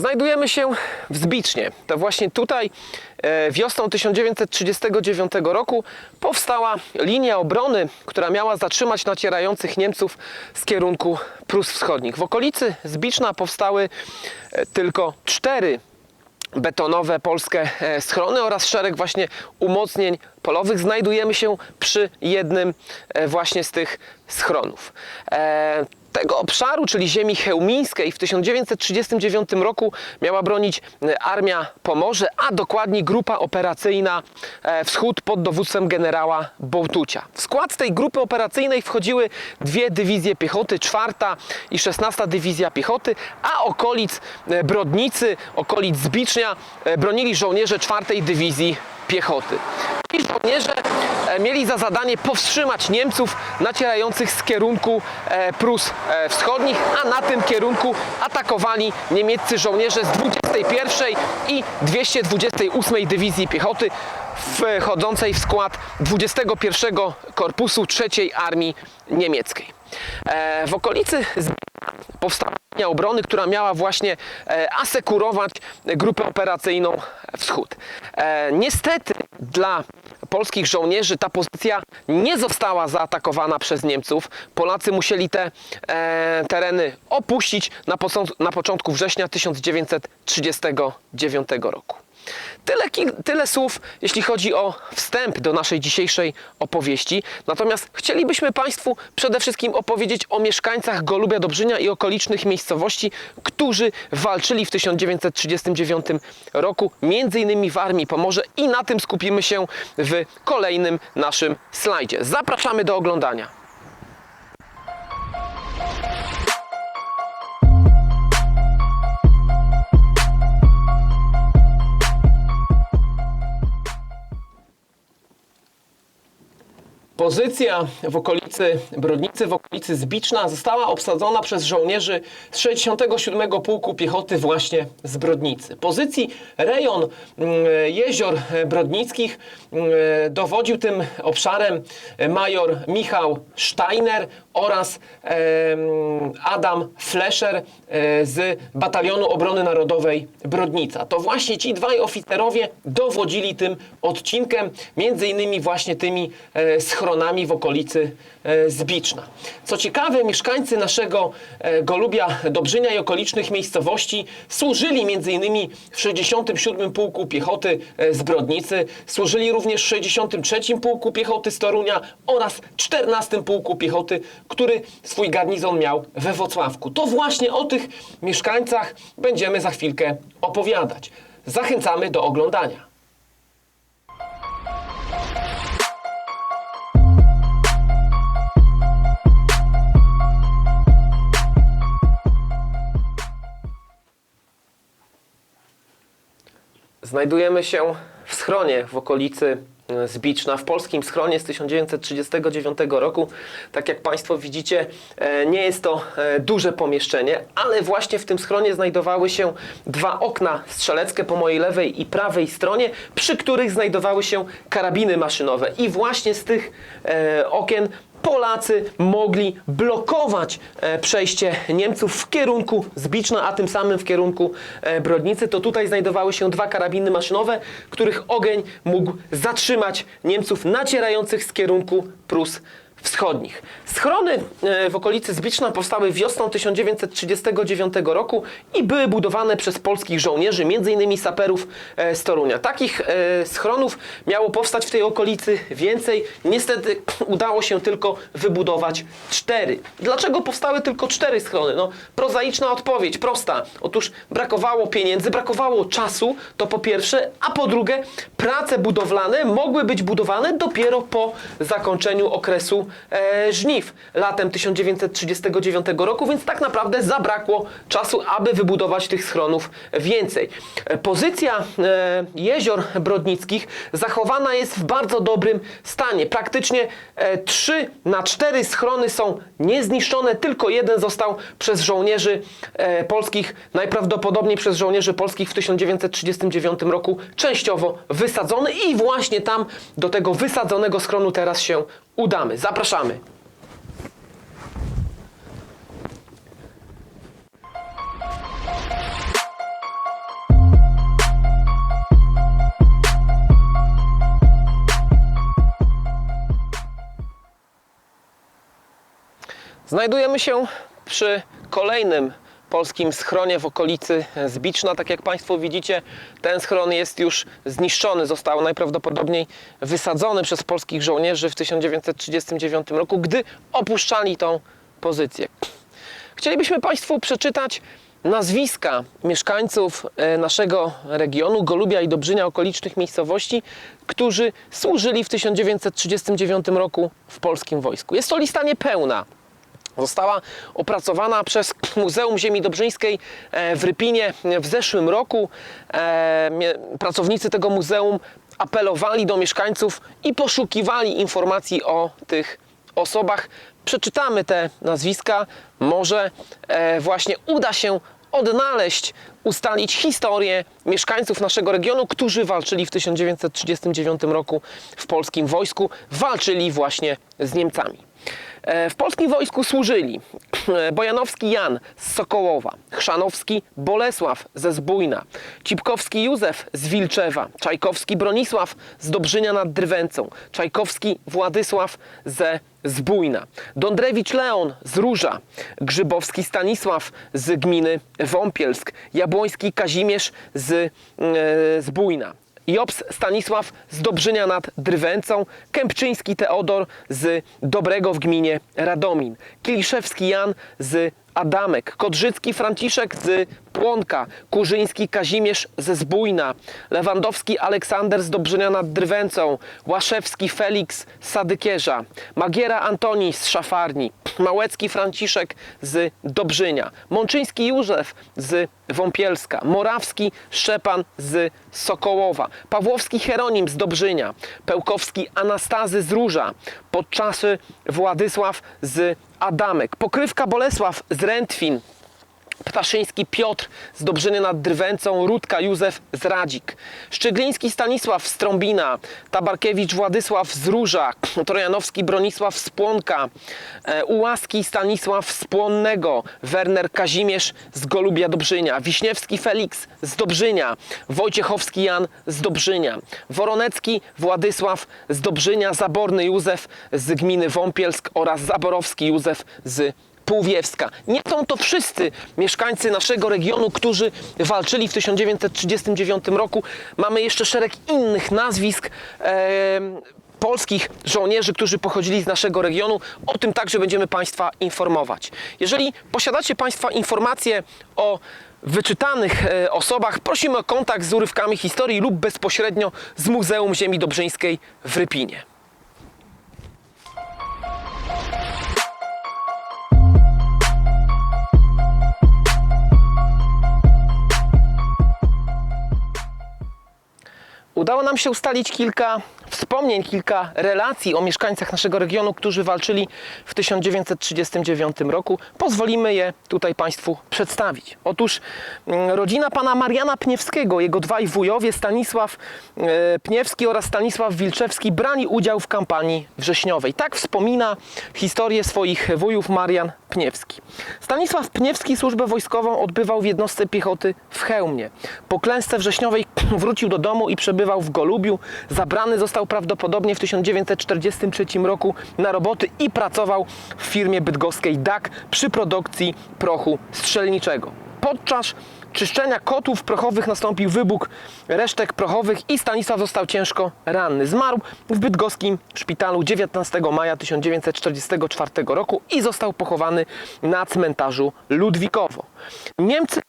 Znajdujemy się w Zbicznie. To właśnie tutaj e, wiosną 1939 roku powstała linia obrony, która miała zatrzymać nacierających Niemców z kierunku Prus Wschodnich. W okolicy Zbiczna powstały e, tylko cztery betonowe polskie e, schrony oraz szereg właśnie umocnień polowych. Znajdujemy się przy jednym właśnie z tych schronów. Tego obszaru, czyli ziemi chełmińskiej w 1939 roku miała bronić e, Armia Pomorze, a dokładnie grupa operacyjna e, Wschód pod dowództwem generała Bołtucia. W skład tej grupy operacyjnej wchodziły dwie dywizje piechoty, czwarta i szesnasta dywizja piechoty, a okolic e, Brodnicy, okolic Zbicznia bronili żołnierze czwartej dywizji piechoty. I żołnierze mieli za zadanie powstrzymać Niemców nacierających z kierunku e, Prus e, Wschodnich, a na tym kierunku atakowali niemieccy żołnierze z 21 i 228 Dywizji Piechoty wchodzącej w skład 21 Korpusu III Armii Niemieckiej. E, W okolicy powstała linia obrony, która miała właśnie e, asekurować grupę operacyjną Wschód. E, Niestety dla polskich żołnierzy ta pozycja nie została zaatakowana przez Niemców. Polacy musieli te tereny opuścić na, na początku września 1939 roku. Tyle, tyle słów, jeśli chodzi o wstęp do naszej dzisiejszej opowieści. Natomiast chcielibyśmy Państwu przede wszystkim opowiedzieć o mieszkańcach Golubia Dobrzynia i okolicznych miejscowości, którzy walczyli w 1939 roku, między innymi w Armii Pomorze i na tym skupimy się w kolejnym naszym slajdzie. Zapraszamy do oglądania. Pozycja w okolicy Brodnicy, w okolicy Zbiczna została obsadzona przez żołnierzy z 67 Pułku Piechoty właśnie z Brodnicy. Pozycji rejon mm, jezior Brodnickich mm, dowodził tym obszarem major Michał Steiner oraz Adam Flescher e, z Batalionu Obrony Narodowej Brodnica. To właśnie ci dwaj oficerowie dowodzili tym odcinkiem, między innymi właśnie tymi e, schronami w okolicy e, Zbiczna. Co ciekawe, mieszkańcy naszego e, Golubia Dobrzynia i okolicznych miejscowości służyli innymi w 67 Pułku Piechoty e, z Brodnicy, służyli również w 63 Pułku Piechoty z Torunia oraz 14 Pułku Piechoty, który swój garnizon miał we Wrocławku. To właśnie o tych mieszkańcach będziemy za chwilkę opowiadać. Zachęcamy do oglądania. Znajdujemy się w schronie w okolicy e, Zbiczna, w polskim schronie z 1939 roku. Tak jak Państwo widzicie, e, nie jest to e, duże pomieszczenie, ale właśnie w tym schronie znajdowały się dwa okna strzeleckie po mojej lewej i prawej stronie, przy których znajdowały się karabiny maszynowe. I właśnie z tych okien Polacy mogli blokować e, przejście Niemców w kierunku Zbiczna, a tym samym w kierunku e, Brodnicy. To tutaj znajdowały się dwa karabiny maszynowe, których ogień mógł zatrzymać Niemców nacierających z kierunku Prus Wschodnich. Schrony e, w okolicy Zbiczna powstały wiosną 1939 roku i były budowane przez polskich żołnierzy, m.in. saperów e, z Torunia. Takich e, schronów miało powstać w tej okolicy więcej. Niestety udało się tylko wybudować cztery. Dlaczego powstały tylko cztery schrony? No, prozaiczna odpowiedź, prosta. Otóż brakowało pieniędzy, brakowało czasu, to po pierwsze, a po drugie, prace budowlane mogły być budowane dopiero po zakończeniu okresu e, żniw latem 1939 roku, więc tak naprawdę zabrakło czasu, aby wybudować tych schronów więcej. E, Pozycja e, jezior brodnickich zachowana jest w bardzo dobrym stanie. Praktycznie e, 3 na 4 schrony są niezniszczone, tylko jeden został przez żołnierzy e, polskich, najprawdopodobniej przez żołnierzy polskich w 1939 roku częściowo wysadzony i właśnie tam do tego wysadzonego schronu teraz się udamy. Zapraszamy. Znajdujemy się przy kolejnym polskim schronie w okolicy Zbiczna. Tak jak Państwo widzicie, ten schron jest już zniszczony. Został najprawdopodobniej wysadzony przez polskich żołnierzy w 1939 roku, gdy opuszczali tą pozycję. Chcielibyśmy Państwu przeczytać nazwiska mieszkańców e, naszego regionu, Golubia i Dobrzynia, okolicznych miejscowości, którzy służyli w 1939 roku w polskim wojsku. Jest to lista niepełna. Została opracowana przez Muzeum Ziemi Dobrzyńskiej e, w Rypinie w zeszłym roku. E, Pracownicy tego muzeum apelowali do mieszkańców i poszukiwali informacji o tych osobach. Przeczytamy te nazwiska. Może e, właśnie uda się odnaleźć, ustalić historię mieszkańców naszego regionu, którzy walczyli w 1939 roku w polskim wojsku. Walczyli właśnie z Niemcami. E, W polskim wojsku służyli e, Bojanowski Jan z Sokołowa, Chrzanowski Bolesław ze Zbójna, Cipkowski Józef z Wilczewa, Czajkowski Bronisław z Dobrzynia nad Drwęcą, Czajkowski Władysław ze Zbójna, Dądrewicz Leon z Róża, Grzybowski Stanisław z gminy Wąpielsk, Jabłoński Kazimierz z e, Zbójna. Jobs Stanisław z Dobrzynia nad Drwęcą, Kępczyński Teodor z Dobrego w gminie Radomin, Kiliszewski Jan z Adamek, Kodrzycki Franciszek z Płonka, Kurzyński Kazimierz ze Zbójna, Lewandowski Aleksander z Dobrzynia nad Drwęcą, Łaszewski Felix z Sadykierza, Magiera Antoni z Szafarni, Małecki Franciszek z Dobrzynia, Mączyński Józef z Wąpielska, Morawski Szczepan z Sokołowa, Pawłowski Hieronim z Dobrzynia, Pełkowski Anastazy z Róża, Podczasy Władysław z Adamek, Pokrywka Bolesław z Rętwin, Ptaszyński Piotr z Dobrzyny nad Drwęcą, Rudka Józef z Radzik, Szczygliński Stanisław z Trąbina, Tabarkiewicz Władysław z Róża, Trojanowski Bronisław z Płonka, e, Ułaski Stanisław z Płonnego, Werner Kazimierz z Golubia Dobrzynia, Wiśniewski Felix z Dobrzynia, Wojciechowski Jan z Dobrzynia, Woronecki Władysław z Dobrzynia, Zaborny Józef z gminy Wąpielsk oraz Zaborowski Józef z Półwiewska. Nie są to wszyscy mieszkańcy naszego regionu, którzy walczyli w 1939 roku. Mamy jeszcze szereg innych nazwisk. em, Polskich żołnierzy, którzy pochodzili z naszego regionu, o tym także będziemy Państwa informować. Jeżeli posiadacie Państwa informacje o wyczytanych e, osobach, prosimy o kontakt z urywkami historii lub bezpośrednio z Muzeum Ziemi Dobrzyńskiej w Rypinie. Udało nam się ustalić kilka wspomnień, kilka relacji o mieszkańcach naszego regionu, którzy walczyli w 1939 roku. Pozwolimy je tutaj Państwu przedstawić. Otóż mm, rodzina pana Mariana Pniewskiego, jego dwaj wujowie Stanisław e, Pniewski oraz Stanisław Wilczewski brali udział w kampanii wrześniowej. Tak wspomina historię swoich wujów Marian Pniewski. Stanisław Pniewski służbę wojskową odbywał w jednostce piechoty w Chełmie. Po klęsce wrześniowej wrócił do domu i przebywał w Golubiu. Zabrany został prawdopodobnie w 1943 roku na roboty i pracował w firmie bydgoskiej DAK przy produkcji prochu strzelniczego. Podczas czyszczenia kotłów prochowych nastąpił wybuch resztek prochowych i Stanisław został ciężko ranny. Zmarł w bydgoskim szpitalu 19 maja 1944 roku i został pochowany na cmentarzu Ludwikowo. Niemcy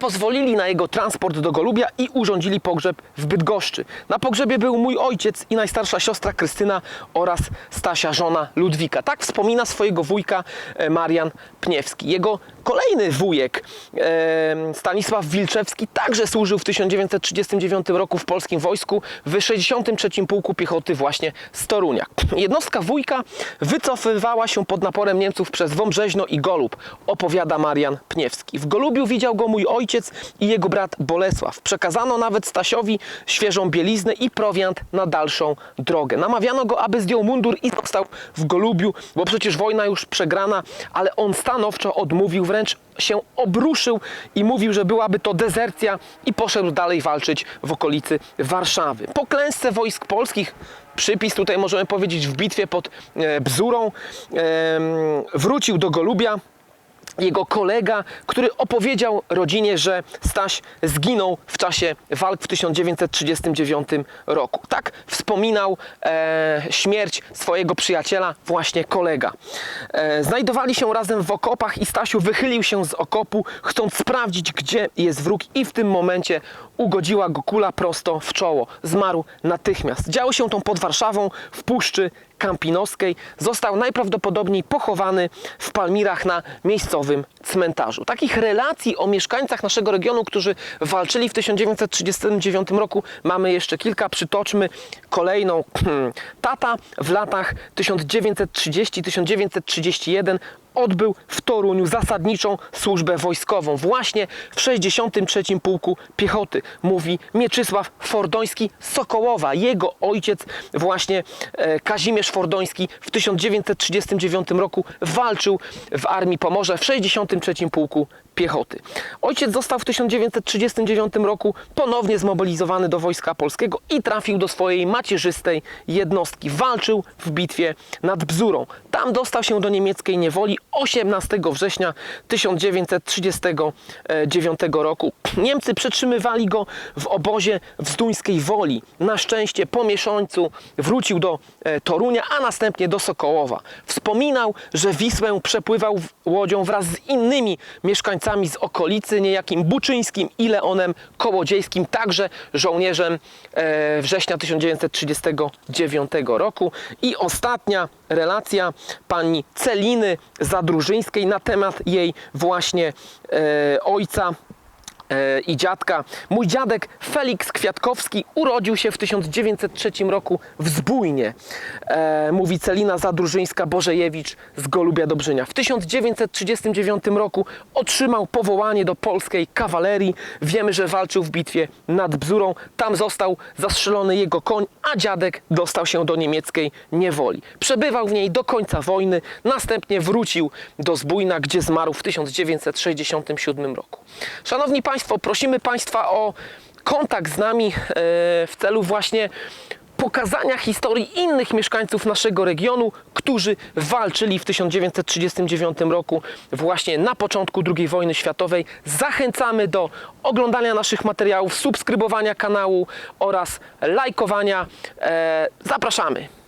pozwolili na jego transport do Golubia i urządzili pogrzeb w Bydgoszczy. Na pogrzebie był mój ojciec i najstarsza siostra Krystyna oraz Stasia, żona Ludwika. Tak wspomina swojego wujka e, Marian Pniewski. Jego kolejny wujek e, Stanisław Wilczewski także służył w 1939 roku w polskim wojsku w 63. Pułku Piechoty właśnie z Torunia. Jednostka wujka wycofywała się pod naporem Niemców przez Wąbrzeźno i Golub, opowiada Marian Pniewski. W Golubiu widział go mój ojciec ojciec i jego brat Bolesław. Przekazano nawet Stasiowi świeżą bieliznę i prowiant na dalszą drogę. Namawiano go, aby zdjął mundur i został w Golubiu, bo przecież wojna już przegrana, ale on stanowczo odmówił, wręcz się obruszył i mówił, że byłaby to dezercja i poszedł dalej walczyć w okolicy Warszawy. Po klęsce wojsk polskich przypis tutaj możemy powiedzieć w bitwie pod e, Bzurą wrócił do Golubia jego kolega, który opowiedział rodzinie, że Staś zginął w czasie walk w 1939 roku. Tak wspominał e, śmierć swojego przyjaciela, właśnie kolega. E, znajdowali się razem w okopach i Stasiu wychylił się z okopu, chcąc sprawdzić, gdzie jest wróg i w tym momencie ugodziła go kula prosto w czoło. Zmarł natychmiast. Działo się to pod Warszawą, w Puszczy Kampinoskiej. Został najprawdopodobniej pochowany w Palmirach na miejscowym cmentarzu. Takich relacji o mieszkańcach naszego regionu, którzy walczyli w 1939 roku mamy jeszcze kilka. Przytoczmy kolejną. Tata w latach 1930-1931 odbył w Toruniu zasadniczą służbę wojskową właśnie w 63. Pułku Piechoty. Mówi Mieczysław Fordoński Sokołowa. Jego ojciec właśnie e, Kazimierz Fordoński w 1939 roku walczył w Armii Pomorza w 63. Pułku Piechoty. Ojciec został w 1939 roku ponownie zmobilizowany do Wojska Polskiego i trafił do swojej macierzystej jednostki. Walczył w bitwie nad Bzurą. Tam dostał się do niemieckiej niewoli 18 września 1939 roku. Niemcy przetrzymywali go w obozie w Zduńskiej Woli. Na szczęście po miesiącu wrócił do e, Torunia, a następnie do Sokołowa. Wspominał, że Wisłę przepływał łodzią wraz z innymi mieszkańcami z okolicy, niejakim Buczyńskim i Leonem Kołodziejskim, także żołnierzem e, września 1939 roku. I ostatnia relacja pani Celiny Zadrużyńskiej na temat jej właśnie e, ojca i dziadka. Mój dziadek Felix Kwiatkowski urodził się w 1903 roku w Zbójnie, e, mówi Celina Zadrużyńska-Bożejewicz z Golubia Dobrzynia. W 1939 roku otrzymał powołanie do polskiej kawalerii. Wiemy, że walczył w bitwie nad Bzurą. Tam został zastrzelony jego koń, a dziadek dostał się do niemieckiej niewoli. Przebywał w niej do końca wojny, następnie wrócił do Zbójna, gdzie zmarł w 1967 roku. Szanowni Państwo, prosimy Państwa o kontakt z nami e, w celu właśnie pokazania historii innych mieszkańców naszego regionu, którzy walczyli w 1939 roku właśnie na początku II wojny światowej. Zachęcamy do oglądania naszych materiałów, subskrybowania kanału oraz lajkowania. E, zapraszamy.